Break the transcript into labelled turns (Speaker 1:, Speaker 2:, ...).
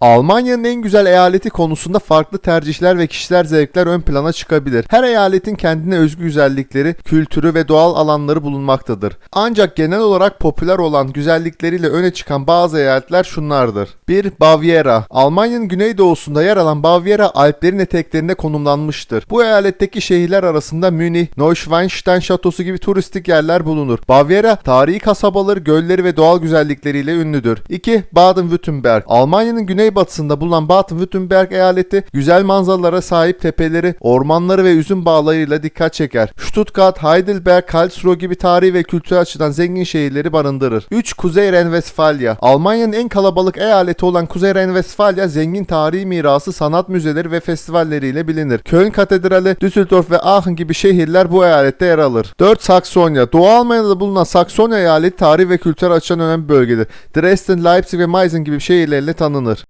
Speaker 1: Almanya'nın en güzel eyaleti konusunda farklı tercihler ve kişiler zevkler ön plana çıkabilir. Her eyaletin kendine özgü güzellikleri, kültürü ve doğal alanları bulunmaktadır. Ancak genel olarak popüler olan güzellikleriyle öne çıkan bazı eyaletler şunlardır. 1. Bavyera Almanya'nın güneydoğusunda yer alan Bavyera Alplerin eteklerinde konumlanmıştır. Bu eyaletteki şehirler arasında Münih, Neuschwanstein Şatosu gibi turistik yerler bulunur. Bavyera tarihi kasabaları, gölleri ve doğal güzellikleriyle ünlüdür. 2. Baden-Württemberg Almanya'nın güneybatısında bulunan Baden-Württemberg eyaleti güzel manzaralara sahip tepeleri, ormanları ve üzüm bağlarıyla dikkat çeker. Stuttgart, Heidelberg, Karlsruhe gibi tarihi ve kültürel açıdan zengin şehirleri barındırır. 3. Kuzey Ren-Vestfalya Almanya'nın en kalabalık eyaleti olan Kuzey Ren-Vestfalya zengin tarihi mirası, sanat müzeleri ve festivalleriyle bilinir. Köln Katedrali, Düsseldorf ve Aachen gibi şehirler bu eyalette yer alır. 4. Saksonya Doğu Almanya'da bulunan Saksonya eyaleti tarih ve kültürel açıdan önemli bir bölgedir. Dresden, Leipzig ve Meissen gibi şehirlerle tanınır.